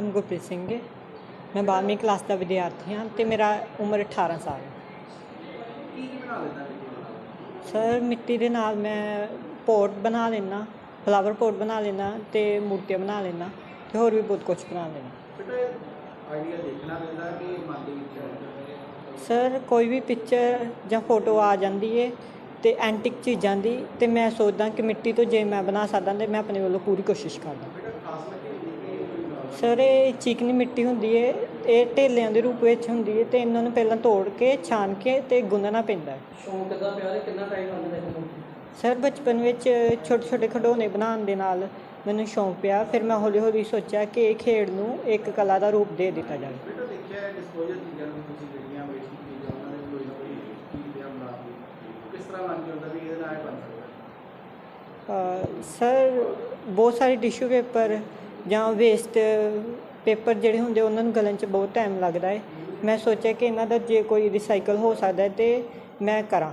ਨਾਮ ਗੁਰਪ੍ਰੀਤ ਸਿੰਘ ਹੈ। ਮੈਂ 12ਵੀਂ ਕਲਾਸ ਦਾ ਵਿਦਿਆਰਥੀ ਹਾਂ ਤੇ ਮੇਰਾ ਉਮਰ 18 ਸਾਲ ਹੈ। ਕੀ ਕੀ ਬਣਾ ਲੈਂਦਾ ਹੈ ਸਰ ਮਿੱਟੀ ਦੇ ਨਾਲ ਮੈਂ ਪੋਟ ਬਣਾ ਲੈਣਾ ਫਲਾਵਰ ਪੋਟ ਬਣਾ ਲੈਣਾ ਤੇ ਮੂਰਤੀਆਂ ਬਣਾ ਲੈਣਾ ਤੇ ਹੋਰ ਵੀ ਬਹੁਤ ਕੁਝ ਬਣਾ ਲੈਣਾ ਬੇਟਾ ਆਈਡੀਆ ਦੇਖਣਾ ਪੈਂਦਾ ਕਿ ਮਨ ਦੇ ਵਿੱਚ ਆਉਂਦਾ ਸਰ ਕੋਈ ਵੀ ਪਿਕਚਰ ਜਾਂ ਫੋਟੋ ਆ ਜਾਂਦੀ ਏ ਤੇ ਐਂਟਿਕ ਚੀਜ਼ਾਂ ਦੀ ਤੇ ਮੈਂ ਸੋਚਦਾ ਕਿ ਮਿੱਟੀ ਤੋਂ ਜੇ ਮੈਂ ਬਣਾ ਸਕਦਾ ਤੇ ਮੈਂ ਆਪਣੇ ਵੱਲੋਂ ਪੂਰੀ ਕੋਸ਼ਿਸ਼ ਕਰਦਾ। ਸਰ ਇਹ ਚੀਕਨੀ ਮਿੱਟੀ ਹੁੰਦੀ ਏ ਇਹ ਢੇਲਿਆਂ ਦੇ ਰੂਪ ਵਿੱਚ ਹੁੰਦੀ ਏ ਤੇ ਇਹਨਾਂ ਨੂੰ ਪਹਿਲਾਂ ਤੋੜ ਕੇ ਛਾਣ ਕੇ ਤੇ ਗੁੰਨਣਾ ਪੈਂਦਾ ਹੈ ਸ਼ੌਂਕ ਕਿੱਦਾਂ ਪਿਆ ਤੇ ਕਿੰਨਾ ਟਾਈਮ ਲੱਗਦਾ ਇਹਨੂੰ ਸਰ ਬਚਪਨ ਵਿੱਚ ਛੋਟੇ ਛੋਟੇ ਖਿਡੌਣੇ ਬਣਾਉਣ ਦੇ ਨਾਲ ਮੈਨੂੰ ਸ਼ੌਂਕ ਪਿਆ ਫਿਰ ਮੈਂ ਹੌਲੀ ਹੌਲੀ ਸੋਚਿਆ ਕਿ ਇਹ ਖੇਡ ਨੂੰ ਇੱਕ ਕਲਾ ਦਾ ਰੂਪ ਦੇ ਦਿੱਤਾ ਜਾਵੇ। ਬੇਟਾ ਦੇਖਿਆ ਹੈ ਡਿਸਪੋਜ਼ਲ ਚੀਜ਼ਾਂ ਨੂੰ ਤੁਸੀਂ ਜਿਹੜੀਆਂ ਵੇਸਟ ਚੀਜ਼ਾਂ ਉਹਨਾਂ ਦੇ ਕੋਈ ਨਾ ਕੋਈ ਚੀਜ਼ ਜਾਂ ਬਣਾ ਕੇ ਕਿਸ ਤਰ੍ਹਾਂ ਮਨ ਚ ਆਉਂਦਾ ਵੀ ਇਹਦੇ ਨਾਲ ਇਹ ਬਣ ਸਕਦਾ? ਅ, ਸਰ ਬਹੁਤ ਸਾਰੇ ਟਿਸ਼ੂ ਪੇਪਰ ਜਾਂ ਵੇਸਟ ਪੇਪਰ ਜਿਹੜੇ ਹੁੰਦੇ ਉਹਨਾਂ ਨੂੰ ਗਲਣ 'ਚ ਬਹੁਤ ਟਾਈਮ ਲੱਗਦਾ ਹੈ। ਮੈਂ ਸੋਚਿਆ ਕਿ ਇਹਨਾਂ ਦਾ ਜੇ ਕੋਈ ਰਿਸਾਈਕਲ ਹੋ ਸਕਦਾ ਹੈ ਤੇ ਮੈਂ ਕਰਾਂ।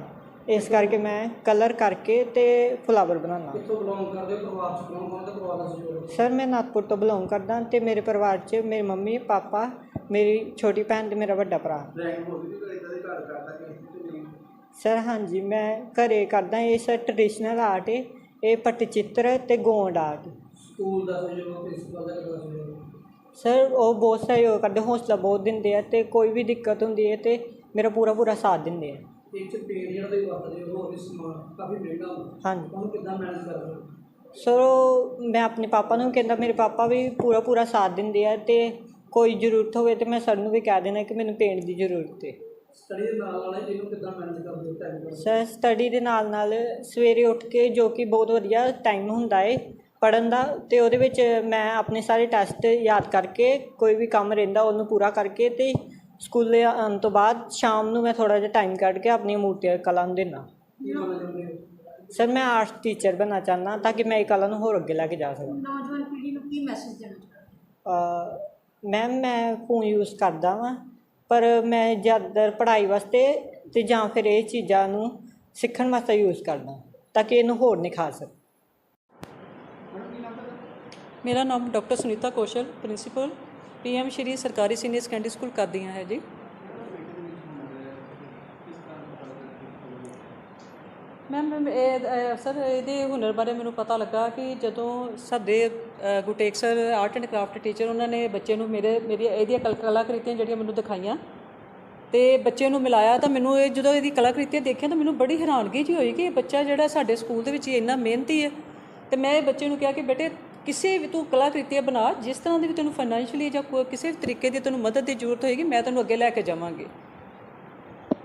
ਇਸ ਕਰਕੇ ਮੈਂ ਕਲਰ ਕਰਕੇ ਤੇ ਫਲਾਵਰ ਬਣਾਉਣਾ। ਕਿੱਥੋਂ ਬਿਲੋਂਗ ਕਰਦੇ ਹੋ? ਪਰਿਵਾਰ ਚ ਕੌਣ ਕੌਣ ਤੇ ਪਰਿਵਾਰ ਦਾ ਸਹਿਯੋਗ ਸਰ ਮੈਂ ਨਾਗਪੁਰ ਤੋਂ ਬਿਲੋਂਗ ਕਰਦਾ ਤੇ ਮੇਰੇ ਪਰਿਵਾਰ 'ਚ ਮੇਰੀ ਮੰਮੀ ਪਾਪਾ ਮੇਰੀ ਛੋਟੀ ਭੈਣ ਤੇ ਮੇਰਾ ਵੱਡਾ ਭਰਾ। ਡਰਾਇੰਗ ਹੋ ਗਈ ਤੇ ਇਦਾਂ ਦੇ ਘਰ ਕਰਦਾ ਕਿ ਕਿ ਨਹੀਂ? ਸਰ ਹਾਂਜੀ ਮੈਂ ਘਰੇ ਕਰਦਾ ਇਹ ਸਰ ਟ੍ਰੈਡੀਸ਼ਨਲ ਆਰਟ ਹੈ ਇਹ ਪੱਟਚਿੱਤਰ ਤੇ ਗੋਂਡ ਆਰਟ ਸਕੂਲ ਦਾ ਸਹਿਯੋਗ ਪ੍ਰਿੰਸੀਪਲ ਦਾ ਕਿੱਦਾਂ ਸਹਿਯੋਗ ਸਰ ਉਹ ਬਹੁਤ ਸਹਿਯੋਗ ਕਰਦੇ ਹੌਸਲਾ ਬਹੁਤ ਦਿੰਦੇ ਆ ਤੇ ਕੋਈ ਵੀ ਦਿੱਕਤ ਹੁੰਦੀ ਹੈ ਤੇ ਮੇਰਾ ਪੂਰਾ ਪੂਰਾ ਸਾਥ ਦਿੰਦੇ ਆ। ਇੱਕ ਚ ਪੇੜ ਜਿਹੜਾ ਤੁਸੀਂ ਵਰਤਦੇ ਹੋ ਹੋਰ ਵੀ ਸਮਾਨ ਕਾਫੀ ਮਹਿੰਗਾ ਹੁੰਦਾ ਹਾਂਜੀ। ਉਹਨੂੰ ਕਿੱਦਾਂ ਮੈਨੇਜ ਕਰਦੇ ਹੋ? ਸਰ ਉਹ ਮੈਂ ਆਪਣੇ ਪਾਪਾ ਨੂੰ ਕਹਿੰਦਾ ਮੇਰੇ ਪਾਪਾ ਵੀ ਪੂਰਾ ਪੂਰਾ ਸਾਥ ਦਿੰਦੇ ਆ ਤੇ ਕੋਈ ਜ਼ਰੂਰਤ ਹੋਵੇ ਤੇ ਮੈਂ ਸਰ ਨੂੰ ਵੀ ਕਹਿ ਦੇਣਾ ਕਿ ਮੈਨੂੰ ਪੇਂਟ ਦੀ ਜ਼ਰੂਰਤ ਹੈ। ਸਟੱਡੀ ਦੇ ਨਾਲ ਨਾਲ ਇਹਨੂੰ ਕਿੱਦਾਂ ਮੈਨੇਜ ਕਰਦੇ ਹੋ ਟਾਈਮ ਸਰ ਸਟੱਡੀ ਦੇ ਨਾਲ ਨਾਲ ਸਵੇਰੇ ਉੱਠ ਕੇ ਜੋ ਕਿ ਬਹੁਤ ਵਧੀਆ ਟਾਈਮ ਹੁੰਦਾ ਹੈ ਪੜਨ ਦਾ ਤੇ ਉਹਦੇ ਵਿੱਚ ਮੈਂ ਆਪਣੇ ਸਾਰੇ ਟੈਸਟ ਯਾਦ ਕਰਕੇ ਕੋਈ ਵੀ ਕੰਮ ਰਹਿੰਦਾ ਉਹਨੂੰ ਪੂਰਾ ਕਰਕੇ ਤੇ ਸਕੂਲੇ ਆਉਣ ਤੋਂ ਬਾਅਦ ਸ਼ਾਮ ਨੂੰ ਮੈਂ ਥੋੜਾ ਜਿਹਾ ਟਾਈਮ ਕੱਢ ਕੇ ਆਪਣੀ ਮੂਰਤੀਆਂ ਕਲਾ ਨੂੰ ਹੋ ਸਰ ਮੈਂ ਆਰਟਸ ਟੀਚਰ ਬਣਨਾ ਚਾਹੁੰਦਾ ਤਾਂ ਕਿ ਮੈਂ ਇਹ ਕਲਾ ਨੂੰ ਹੋਰ ਅੱਗੇ ਲੈ ਕੇ ਜਾ ਸਕਾਂ। ਨੌਜਵਾਨ ਪੀੜ੍ਹੀ ਨੂੰ ਕੀ ਮੈਸੇਜ ਦੇਣਾ ਮੈਮ ਮੈਂ ਫੋਨ ਯੂਜ਼ ਕਰਦਾ ਵਾਂ ਪਰ ਮੈਂ ਜ਼ਿਆਦਾਤਰ ਪੜ੍ਹਾਈ ਵਾਸਤੇ ਤੇ ਜਾਂ ਫਿਰ ਇਹ ਚੀਜ਼ਾਂ ਨੂੰ ਸਿੱਖਣ ਵਾਸਤੇ ਯੂਜ਼ ਕਰਦਾ ਤਾਂ ਕਿ ਇਹਨੂੰ ਹੋਰ ਨਿਖਾਰ ਸਕਾਂ। ਮੇਰਾ ਨਾਮ doctor Sunita Kaushal, principal, PM Shri ਸਰਕਾਰੀ ਸੀਨੀਅਰ ਸੈਕੰਡਰੀ ਸਕੂਲ ਕਰਦੀਆਂ ਹੈ ਜੀ। ਮੈਮ ਮੈਮ, ਇਹ ਸਰ, ਇਹਦੇ ਹੁਨਰ ਬਾਰੇ ਮੈਨੂੰ ਪਤਾ ਲੱਗਾ ਕਿ ਜਦੋਂ ਸਾਡੇ Gurtek sir, art and craft teacher, ਉਹਨਾਂ ਨੇ ਬੱਚੇ ਨੂੰ ਮੇਰੇ ਮੇਰੀ ਇਹਦੀਆਂ ਕਲ- ਕਲਾਕ੍ਰਿਤੀਆਂ ਜਿਹੜੀਆਂ ਮੈਨੂੰ ਦਿਖਾਈਆਂ, ਤੇ ਬੱਚੇ ਨੂੰ ਮਿਲਾਇਆ ਤਾਂ ਮੈਨੂੰ ਇਹ, ਜਦੋਂ ਇਹਦੀ ਕਲਾਕ੍ਰਿਤੀਆਂ ਦੇਖੀਆਂ ਤਾਂ ਮੈਨੂੰ ਬੜੀ ਹੈਰਾਨਗੀ ਜੀ ਹੋਈ ਕਿ ਇਹ ਬੱਚਾ ਜਿਹੜਾ ਸਾਡੇ ਸਕੂਲ ਦੇ ਵਿੱਚ ਇੰਨਾ ਮਿਹਨਤੀ ਹੈ, ਤੇ ਮੈਂ ਇਹ ਬੱਚੇ ਨੂੰ ਕਿਹਾ ਕਿ ਬੇਟੇ ਕਿਸੇ ਵੀ ਤੂੰ ਕਲਾਕ੍ਰਿਤੀਆਂ ਬਣਾ ਜਿਸ ਤਰ੍ਹਾਂ ਦੀ ਵੀ ਤੈਨੂੰ ਫਾਈਨੈਂਸ਼ੀਅਲੀ ਜਾਂ ਕਿਸੇ ਵੀ ਤਰੀਕੇ ਦੀ ਤੈਨੂੰ ਮਦਦ ਦੀ ਜ਼ਰੂਰਤ ਹੋਏਗੀ ਮੈਂ ਤੈਨੂੰ ਅੱਗੇ ਲੈ ਕੇ ਜਾਵਾਂਗੀ।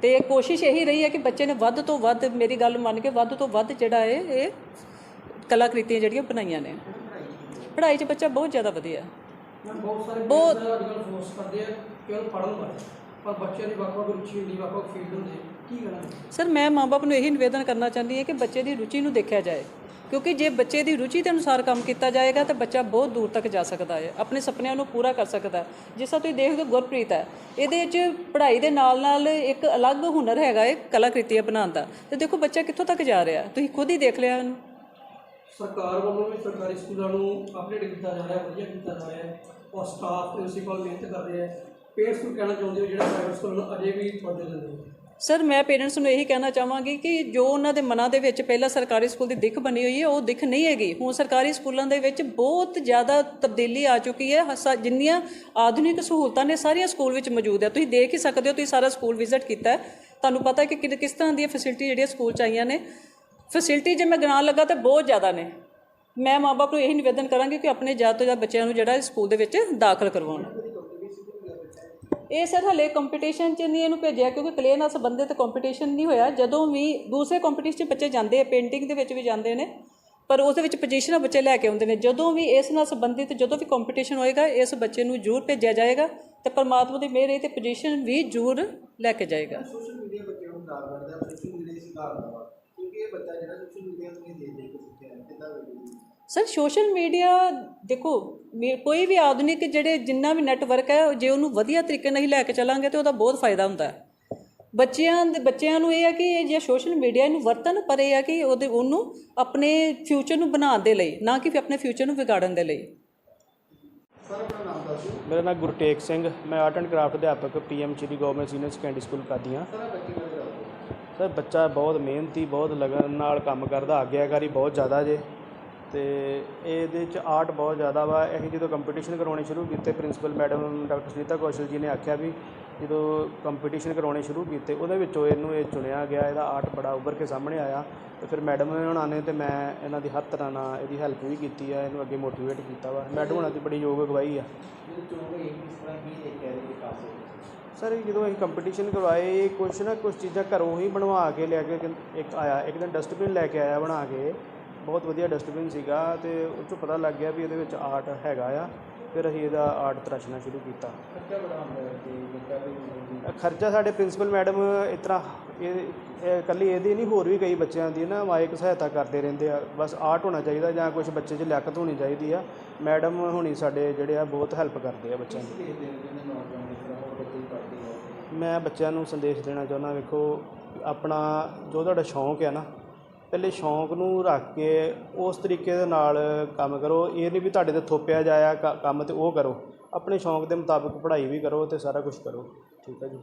ਤੇ ਕੋਸ਼ਿਸ਼ ਇਹੀ ਰਹੀ ਹੈ ਕਿ ਬੱਚੇ ਨੇ ਵੱਧ ਤੋਂ ਵੱਧ ਮੇਰੀ ਗੱਲ ਮੰਨ ਕੇ ਵੱਧ ਤੋਂ ਵੱਧ ਜਿਹੜਾ ਹੈ ਇਹ ਕਲਾਕ੍ਰਿਤੀਆਂ ਜਿਹੜੀਆਂ ਬਣਾਈਆਂ ਨੇ। ਪੜ੍ਹਾਈ 'ਚ ਬੱਚਾ ਬਹੁਤ ਜ਼ਿਆਦਾ ਵਧੀਆ। ਬਹੁਤ ਸਾਰੇ ਬਹੁਤ- parents ਅੱਜ ਕੱਲ੍ਹ ਫੋਰਸ ਕਰਦੇ ਆ ਕਿ ਉਹ ਪੜ੍ਹਨ ਵਾਲੇ ਪਰ ਬੱਚਿਆਂ ਦੀ ਵੱਖ ਵੱਖ ਰੁਚੀ ਹੁੰਦੀ ਵੱਖ ਵੱਖ ਫੀਲਡ ਹੁੰਦੇ ਕੀ ਕਹਿਣਾ? ਸਰ ਮੈਂ ਮਾਪੇ ਨੂੰ ਇਹੀ ਨਿਵੇਦਨ ਕਰਨਾ ਚਾਹੁੰਦੀ ਹਾਂ ਕਿ ਬੱਚੇ ਦੀ ਰੁਚੀ ਨੂੰ ਦੇਖਿਆ ਜਾਏ। ਕਿਉਂਕਿ ਜੇ ਬੱਚੇ ਦੀ ਰੁਚੀ ਦੇ ਅਨੁਸਾਰ ਕੰਮ ਕੀਤਾ ਜਾਏਗਾ ਤਾਂ ਬੱਚਾ ਬਹੁਤ ਦੂਰ ਤੱਕ ਜਾ ਸਕਦਾ ਹੈ, ਆਪਣੇ ਸੁਪਨਿਆਂ ਨੂੰ ਪੂਰਾ ਕਰ ਸਕਦਾ ਹੈ। ਜਿਸ ਤਰ੍ਹਾਂ ਤੁਸੀਂ ਦੇਖਦੇ ਹੋ ਗੁਰਪ੍ਰੀਤ ਹੈ, ਇਹਦੇ ਵਿੱਚ ਪੜ੍ਹਾਈ ਦੇ ਨਾਲ ਨਾਲ ਇੱਕ ਅਲੱਗ ਹੁਨਰ ਹੈਗਾ ਹੈ ਕਲਾਕ੍ਰਿਤੀਆਂ ਬਣਾਉਣ ਦਾ। ਤੇ ਦੇਖੋ ਬੱਚਾ ਕਿੱਥੋਂ ਤੱਕ ਜਾ ਰਿਹਾ ਤੁਸੀਂ ਖੁਦ ਹੀ ਦੇਖ ਲਿਆ ਇਹਨੂੰ। ਸਰਕਾਰ ਵੱਲੋਂ ਵੀ ਸਰਕਾਰੀ ਸਕੂਲਾਂ ਨੂੰ ਅਪਡੇਟ ਕੀਤਾ ਜਾ ਰਿਹਾ, ਵਧੀਆ ਕੀਤਾ ਜਾ ਰਿਹਾ ਹੈ ਔਰ ਸਟਾਫ ਪ੍ਰਿੰਸੀਪਲ ਮਿਹਨਤ ਕਰ ਰਹੇ ਹੈ। ਪੇਰੈਂਟਸ ਨੂੰ ਕਹਿਣਾ ਚਾਹੁੰਦੇ ਹੋ ਜਿਹੜਾ ਪ੍ਰਾਈਵੇਟ ਸਕੂਲਾਂ ਅਜੇ ਵੀ ਤੁਹਾਡੇ ਦਿੰਦੇ ਹੋ ਸਰ, ਮੈਂ ਪੇਰੈਂਟਸ ਨੂੰ ਇਹੀ ਕਹਿਣਾ ਚਾਹਾਂਗੀ ਕਿ ਜੋ ਉਹਨਾਂ ਦੇ ਮਨਾਂ ਦੇ ਵਿੱਚ ਪਹਿਲਾਂ ਸਰਕਾਰੀ ਸਕੂਲ ਦੀ ਦਿੱਖ ਬਣੀ ਹੋਈ ਹੈ, ਉਹ ਦਿੱਖ ਨਹੀਂ ਹੈਗੀ। ਹੁਣ ਸਰਕਾਰੀ ਸਕੂਲਾਂ ਦੇ ਵਿੱਚ ਬਹੁਤ ਜ਼ਿਆਦਾ ਤਬਦੀਲੀ ਆ ਚੁੱਕੀ ਹੈ। ਹਸਾ- ਜਿੰਨੀਆਂ ਆਧੁਨਿਕ ਸਹੂਲਤਾਂ ਨੇ ਸਾਰੀਆਂ ਸਕੂਲ ਵਿੱਚ ਮੌਜੂਦ ਹੈ। ਤੁਸੀਂ ਦੇਖ ਹੀ ਸਕਦੇ ਹੋ, ਤੁਸੀਂ ਸਾਰਾ ਸਕੂਲ ਵਿਜ਼ਿਟ ਕੀਤਾ ਤੁਹਾਨੂੰ ਪਤਾ ਹੈ ਕਿ ਕਿ- ਕਿਸ ਤਰ੍ਹਾਂ ਦੀਆਂ ਫੈਸਿਲਿਟੀ ਜਿਹੜੀਆਂ ਸਕੂਲ 'ਚ ਆਈਆਂ ਨੇ। ਫੈਸਿਲਿਟੀ ਜੇ ਮੈਂ ਗਿਣਾਉਣ ਲੱਗਾ ਤਾਂ ਬਹੁਤ ਜ਼ਿਆਦਾ ਨੇ। ਮੈਂ ਮਾਪੇ ਨੂੰ ਇਹੀ ਨਿਵੇਦਨ ਕਰਾਂਗੀ ਕਿ ਆਪਣੇ ਜ਼ਿਆਦਾ ਤੋਂ ਜ਼ਿਆਦਾ ਬੱਚਿਆਂ ਨੂੰ ਜਿਹੜਾ ਸਕੂਲ ਦੇ ਵਿੱਚ ਦਾਖਲ ਕਰਵਾਉਣ। ਇਹ ਸਰ ਹਲੇ ਕੰਪੀਟੀਸ਼ਨ 'ਚ ਨਹੀਂ ਇਹਨੂੰ ਭੇਜਿਆ ਕਿਉਂਕਿ ਕਲੇ ਨਾਲ ਸੰਬੰਧਿਤ ਕੰਪੀਟੀਸ਼ਨ ਨਹੀਂ ਹੋਇਆ। ਜਦੋਂ ਵੀ ਦੂਸਰੇ ਕੰਪੀਟੀਸ਼ਨ 'ਚ ਬੱਚੇ ਜਾਂਦੇ ਆ ਪੇਂਟਿੰਗ ਦੇ ਵਿੱਚ ਵੀ ਜਾਂਦੇ ਨੇ, ਪਰ ਉਸ ਦੇ ਵਿੱਚ ਪੋਜੀਸ਼ਨਾਂ ਬੱਚੇ ਲੈ ਕੇ ਆਉਂਦੇ ਨੇ। ਜਦੋਂ ਵੀ ਇਸ ਨਾਲ ਸੰਬੰਧਿਤ ਜਦੋਂ ਵੀ ਕੰਪੀਟੀਸ਼ਨ ਹੋਏਗਾ, ਇਸ ਬੱਚੇ ਨੂੰ ਜ਼ਰੂਰ ਭੇਜਿਆ ਜਾਏਗਾ ਤੇ ਪਰਮਾਤਮਾ ਦੀ ਮਿਹਰ ਇਹ ਤੇ ਪੋਜੀਸ਼ਨ ਵੀ ਜ਼ਰੂਰ ਲੈ ਕੇ ਜਾਏਗਾ। ਸੋਸ਼ਲ ਮੀਡੀਆ ਬੱਚੇ ਨੂੰ ਦਾਰ ਕਰਦਾ ਸੋਸ਼ਲ ਮੀਡੀਆ ਦੀ ਸਿਕਾਰ ਬੱਚਾ ਜਿਹੜਾ ਸੋਸ਼ਲ ਮੀਡੀਆ ਤੋਂ ਨਹੀਂ ਦੇਖ ਦੇਖ ਕੇ ਸਿੱਖਿਆ ਹੈ ਕਿੱਦਾਂ ਵੇਖਦੇ ਸਰ ਸੋਸ਼ਲ ਮੀਡੀਆ ਦੇਖੋ ਮੇ- ਕੋਈ ਵੀ ਆਧੁਨਿਕ ਜਿਹੜੇ ਜਿੰਨਾ ਵੀ ਨੈਟਵਰਕ ਹੈ ਜੇ ਉਹਨੂੰ ਵਧੀਆ ਤਰੀਕੇ ਨਾਲ ਹੀ ਲੈ ਕੇ ਚੱਲਾਂਗੇ ਤੇ ਉਹਦਾ ਬਹੁਤ ਫਾਇਦਾ ਹੁੰਦਾ ਹੈ। ਬੱਚਿਆਂ ਦੇ ਬੱਚਿਆਂ ਨੂੰ ਇਹ ਹੈ ਕਿ ਇਹ ਜੇ ਸੋਸ਼ਲ ਮੀਡੀਆ ਨੂੰ ਵਰਤਨ ਪਰ ਇਹ ਹੈ ਕਿ ਉਹਦੇ ਉਹਨੂੰ ਆਪਣੇ ਫਿਊਚਰ ਨੂੰ ਬਣਾਉਣ ਦੇ ਲਈ ਨਾ ਕਿ ਆਪਣੇ ਫਿਊਚਰ ਨੂੰ ਵਿਗਾੜਨ ਦੇ ਲਈ। ਸਰ ਆਪਣਾ ਨਾਮ ਦੱਸ ਦਿਓ। ਮੇਰਾ ਨਾਮ ਗੁਰਟੇਕ ਸਿੰਘ ਮੈਂ ਆਰਟ ਐਂਡ ਕਰਾਫਟ ਅਧਿਆਪਕ PM Shri government senior secondary school Qadian sir, ਬੱਚਾ ਬਹੁਤ ਮਿਹਨਤੀ, ਬਹੁਤ ਲਗਨ ਨਾਲ ਕੰਮ ਕਰਦਾ, ਆਗਿਆਕਾਰੀ ਬਹੁਤ ਜ਼ਿਆਦਾ ਜੇ। ਅਤੇ ਇਹਦੇ ਚ ਆਰਟ ਬਹੁਤ ਜ਼ਿਆਦਾ ਵਾ। ਅਸੀਂ ਜਦੋਂ ਕੰਪੀਟੀਸ਼ਨ ਕਰਾਉਣੇ ਸ਼ੁਰੂ ਕੀਤੇ principal madam doctor Sunita Kaushal ji ਨੇ ਆਖਿਆ ਵੀ ਜਦੋਂ ਕੰਪੀਟੀਸ਼ਨ ਕਰਾਉਣੇ ਸ਼ੁਰੂ ਕੀਤੇ, ਉਹਦੇ ਵਿੱਚੋਂ ਇਹਨੂੰ ਇਹ ਚੁਣਿਆ ਗਿਆ, ਇਹਦਾ ਆਰਟ ਬੜਾ ਉੱਭਰ ਕੇ ਸਾਹਮਣੇ ਆਇਆ। ਤੇ ਫਿਰ ਮੈਡਮ ਉਹਨਾਂ ਨੇ ਤੇ ਮੈਂ ਇਹਨਾਂ ਦੀ ਹਰ ਤਰ੍ਹਾਂ ਨਾਲ ਇਹਦੀ ਹੈਲਪ ਵੀ ਕੀਤੀ ਆ, ਇਹਨੂੰ ਅੱਗੇ ਮੋਟੀਵੇਟ ਕੀਤਾ ਵਾ। ਮੈਡਮ ਉਹਨਾਂ ਦੀ ਬੜੀ ਯੋਗ ਅਗਵਾਈ ਆ। ਸਰ ਜਦੋਂ ਅਸੀਂ ਕੰਪੀਟੀਸ਼ਨ ਕਰਵਾਏ ਕੁਛ ਨਾ ਕੁਛ ਚੀਜ਼ਾਂ ਘਰੋਂ ਹੀ ਬਣਵਾ ਕੇ ਲਿਆ ਕੇ ਇੱਕ ਆਇਆ ਇੱਕ ਦਿਨ ਡਸਟਬਿਨ ਲੈ ਕੇ ਆਇਆ ਬਣਾ ਕੇ। ਬਹੁਤ ਵਧੀਆ ਡਸਟਬਿਨ ਸੀਗਾ ਤੇ ਉਹ 'ਚੋਂ ਪਤਾ ਲੱਗ ਗਿਆ ਵੀ ਇਹਦੇ ਵਿੱਚ ਆਰਟ ਹੈਗਾ ਆ। ਫਿਰ ਅਸੀਂ ਇਹਦਾ ਆਰਟ ਤਰਾਸ਼ਣਾ ਸ਼ੁਰੂ ਕੀਤਾ। ਖਰਚਾ ਬੜਾ ਸਾਡੇ ਪ੍ਰਿੰਸੀਪਲ ਮੈਡਮ ਇਸ ਤਰ੍ਹਾਂ ਇਹ ਇਹ ਇਕੱਲੀ ਇਹਦੀ ਨਹੀਂ ਹੋਰ ਵੀ ਕਈ ਬੱਚਿਆਂ ਦੀ ਨਾ ਮਾਇਕ ਸਹਾਇਤਾ ਕਰਦੇ ਰਹਿੰਦੇ ਆ। ਬਸ ਆਰਟ ਹੋਣਾ ਚਾਹੀਦਾ ਜਾਂ ਕੁਝ ਬੱਚੇ 'ਚ ਲਿਆਕਤ ਹੋਣੀ ਚਾਹੀਦੀ ਆ। ਮੈਡਮ ਹੋਣੀ ਸਾਡੇ ਜਿਹੜੇ ਆ ਬਹੁਤ ਹੈਲਪ ਕਰਦੇ ਆ ਬੱਚਿਆਂ ਦੀ ਦੇਖਦੇ ਨੇ ਜਿਹਨੇ ਨੌਜਵਾਨ ਜਿਸ ਤਰ੍ਹਾਂ ਹੋਰ ਬੱਚੇ ਵੀ ਪੜ੍ਹਦੇ ਆ ਮੈਂ ਬੱਚਿਆਂ ਨੂੰ ਸੰਦੇਸ਼ ਦੇਣਾ ਚਾਹੁੰਦਾ, ਵੇਖੋ, ਆਪਣਾ ਜੋ ਤੁਹਾਡਾ ਸ਼ੌਂਕ ਹੈ ਨਾ, ਪਹਿਲੇ ਸ਼ੌਂਕ ਨੂੰ ਰੱਖ ਕੇ ਉਸ ਤਰੀਕੇ ਦੇ ਨਾਲ ਕੰਮ ਕਰੋ। ਇਹ ਨਹੀਂ ਵੀ ਤੁਹਾਡੇ ਤੇ ਥੋਪਿਆ ਜਾਇਆ, ਕ- ਕੰਮ ਤੇ ਉਹ ਕਰੋ। ਆਪਣੇ ਸ਼ੌਂਕ ਦੇ ਮੁਤਾਬਕ ਪੜ੍ਹਾਈ ਵੀ ਕਰੋ ਤੇ ਸਾਰਾ ਕੁਝ ਕਰੋ। ਠੀਕ ਹੈ ਜੀ।